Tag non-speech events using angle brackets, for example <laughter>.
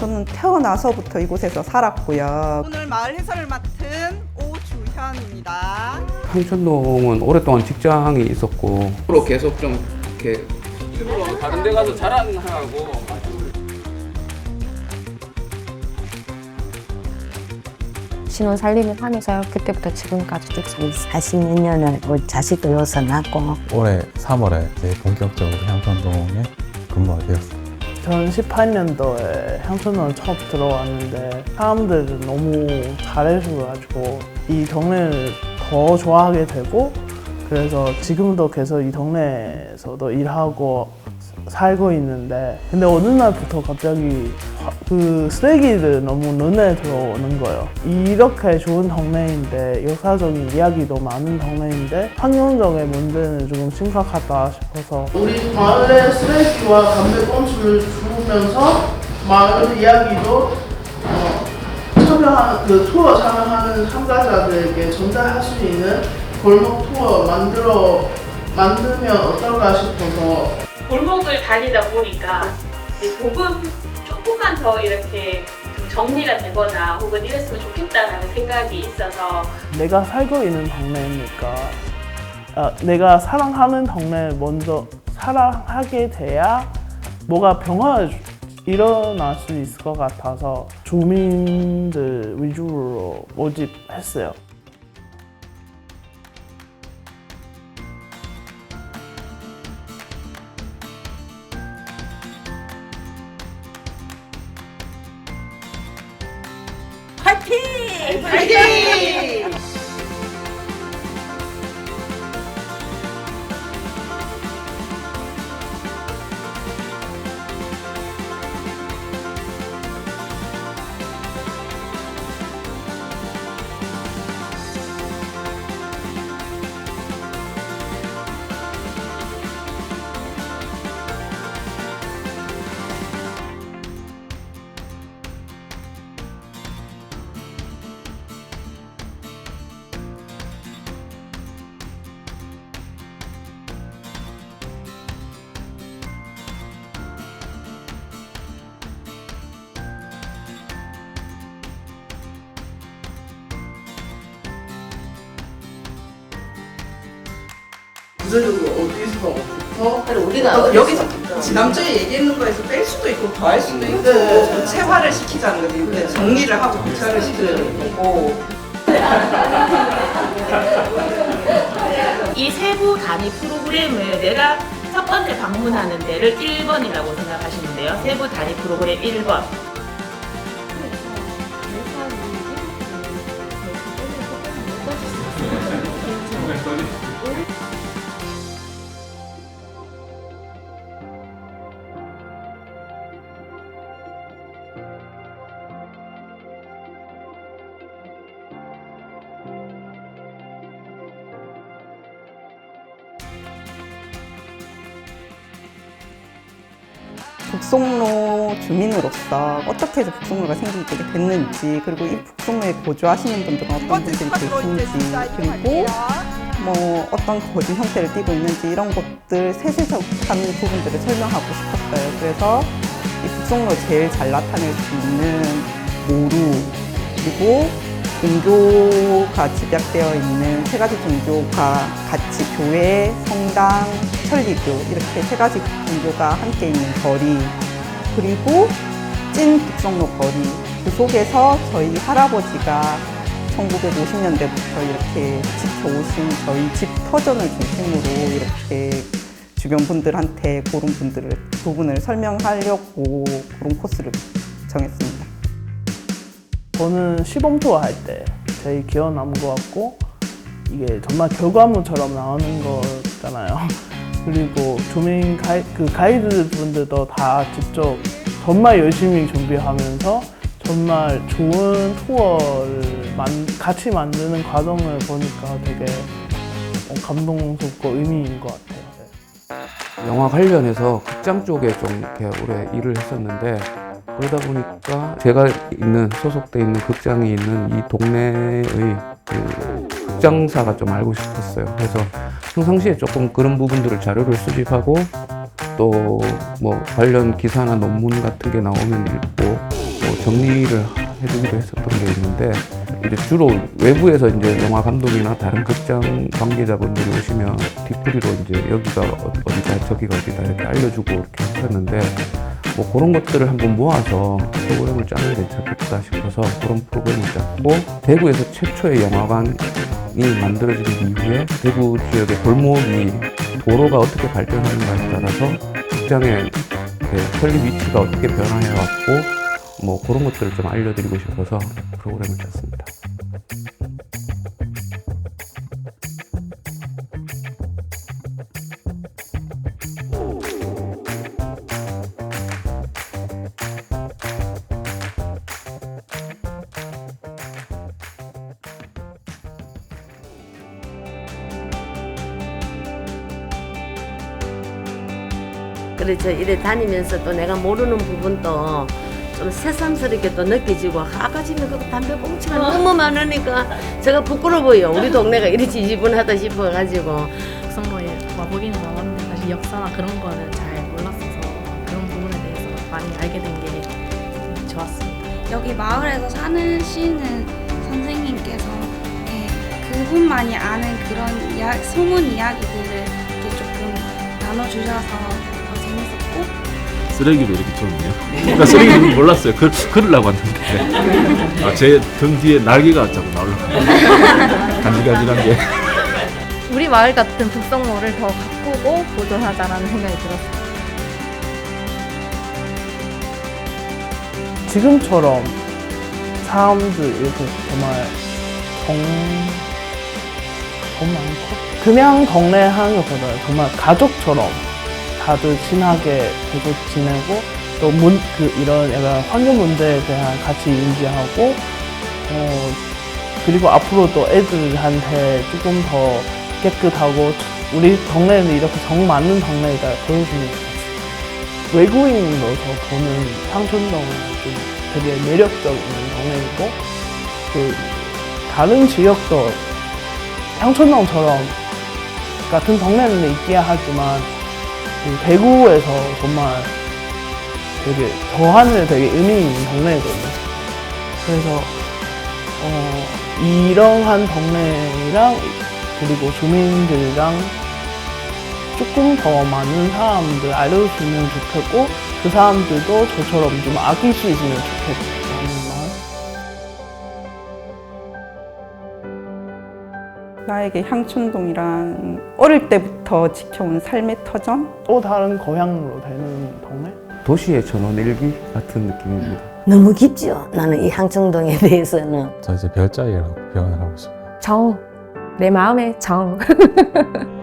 저는 태어나서부터 이곳에서 살았고요. 오늘 마을 해설을 맡은 오주현입니다. 향천동은 오랫동안 직장이 있었고 앞으로 계속 좀 이렇게 일부러 다른 데 가서 자랑하고 신혼 살림을 하면서 그때부터 지금까지 쭉 살- 40몇 년을 우리 자식도 여기서 낳고 올해 3월에 이제 본격적으로 향천동에 근무하게 되었습니다. 전 18년도에 향천동을 처음 들어왔는데 사람들은 너무 잘해줘가지고 이 동네를 더 좋아하게 되고 그래서 지금도 계속 이 동네에서도 일하고 살고 있는데 근데 어느 날부터 갑자기 화- 그 쓰레기를 너무 눈에 들어오는 거예요. 이렇게 좋은 동네인데 역사적인 이야기도 많은 동네인데 환경적인 문제는 조금 심각하다 싶어서 우리 마을의 쓰레기와 담배꽁초를 주우면서 마을 이야기도 어, 참여하는 그 투어 참여하는 참가자들에게 전달할 수 있는 골목 투어 만들어 만들면 어떨까 싶어서 골목을 다니다 보니까 이 복음 조금만 더 이렇게 좀 정리가 되거나 혹은 이랬으면 좋겠다라는 생각이 있어서 내가 살고 있는 동네니까 아, 내가 사랑하는 동네를 먼저 사랑하게 돼야 뭐가 변화가 일어날 수 있을 것 같아서 주민들 위주로 모집했어요. 파이팅! 파이팅! 구체적으로 어디서부터 우리가 여기서 지난주에 얘기했는 거에서 뺄 수도 있고 더할 수도 있고 구체화를 시키자는 거지. 근데 정리를 하고 구체화를 시키는 거고. 이 세부 단위 프로그램을 내가 첫 번째 방문하는 데를 1번이라고 생각하시면 돼요. 세부 단위 프로그램 1번. 북송로 주민으로서 어떻게 해서 북송로가 생기게 됐는지 그리고 이 북송로에 거주하시는 분들은 어떤 분들이 계신지 그리고 뭐 어떤 거주 형태를 띠고 있는지 이런 것들 세세적한 부분들을 설명하고 싶었어요. 그래서 이 북송로 제일 잘 나타낼 수 있는 모루 그리고 종교가 집약되어 있는 세 가지 종교가 같이 교회, 성당, 천리교 이렇게 세 가지 종교가 함께 있는 거리 그리고 찐 북성로 거리 그 속에서 저희 할아버지가 1950년대부터 이렇게 지켜오신 저희 집 터전을 중심으로 이렇게 주변 분들한테 그런 분들을 부분을 설명하려고 그런 코스를 정했습니다. 저는 시범 투어 할 때 제일 기억 남은 것 같고 이게 정말 결과물처럼 나오는 거잖아요. <laughs> 그리고 주민 가이, 그 가이드 분들도 다 직접 정말 열심히 준비하면서 정말 좋은 투어를 만, 같이 만드는 과정을 보니까 되게 어, 감동스럽고 의미 있는 것 같아요. 네. 영화 관련해서 극장 쪽에 좀 이렇게 오래 일을 했었는데 그러다 보니까 제가 있는 소속돼 있는 극장이 있는 이 동네의 그 극장사가 좀 알고 싶었어요. 그래서 평상시에 조금 그런 부분들을 자료를 수집하고 또 뭐 관련 기사나 논문 같은 게 나오면 읽고 정리를 해주기도 했었던 게 있는데 이제 주로 외부에서 이제 영화 감독이나 다른 극장 관계자분들이 오시면 뒷풀이로 이제 여기가 어- 어디다 저기가 어디다 이렇게 알려주고 이렇게 하셨는데 뭐 그런 것들을 한번 모아서 프로그램을 짜면 괜찮겠다 싶어서 그런 프로그램을 짰고 대구에서 최초의 영화관이 만들어진 이후에 대구 지역의 골목이 도로가 어떻게 발전하는가에 따라서 극장의 그 설립 위치가 어떻게 변화해왔고 뭐 그런 것들을 좀 알려드리고 싶어서 프로그램을 짰습니다. 그래서 이래 다니면서 또 내가 모르는 부분도 좀 새삼스럽게 또 느껴지고 아까지는 그 담배 꽁치가 너무 많으니까 제가 부끄러워요. 우리 동네가 이리 지지분하다 싶어가지고 성모에 와보기는 와봤는데 사실 역사나 그런 거는 잘 몰랐어서 그런 부분에 대해서 많이 알게 된 게 좋았습니다. 여기 마을에서 사시는 선생님께서 이렇게 그분만이 아는 그런 이야, 소문 이야기들을 이렇게 조금 나눠주셔서 쓰레기도 이렇게 줬네요. 그러니까 쓰레기는 몰랐어요. 그, 그러려고 왔는데. 아, 제 등 뒤에 날개가 자꾸 나오려고. 간질간질한 게. 우리 마을 같은 북성모를 더 가꾸고 보존하자라는 생각이 들었어요. 지금처럼 사람들 이렇게 정말 정, 정 많고 그냥 동네 하는 것보다 정말 가족처럼 다들 친하게 계속 지내고 또 문, 그 이런 약간 환경 문제에 대한 같이 인지하고 어, 그리고 앞으로 또 애들한테 조금 더 깨끗하고 우리 동네는 이렇게 정 많은 동네이다 보여주는 것. 외국인으로서 보는 상촌동은 좀 되게 매력적인 동네이고 그 다른 지역도 향촌동처럼 같은 동네는 있기야 하지만 그 대구에서 정말 되게 저 하늘 되게 의미 있는 동네거든요. 그래서 어, 이러한 동네랑 그리고 주민들이랑 조금 더 많은 사람들 알려주면 좋겠고 그 사람들도 저처럼 좀 있으면 좋겠다 나에게 향촌동이란 어릴 때부터 지켜온 삶의 터전? 또 다른 고향으로 되는 동네? 도시의 전원 일기 같은 느낌입니다. 너무 깊죠. 나는 이 항청동에 대해서는 저 이제 별자리라고 표현을 하고 싶어요. 정, 내 마음의 정. <laughs>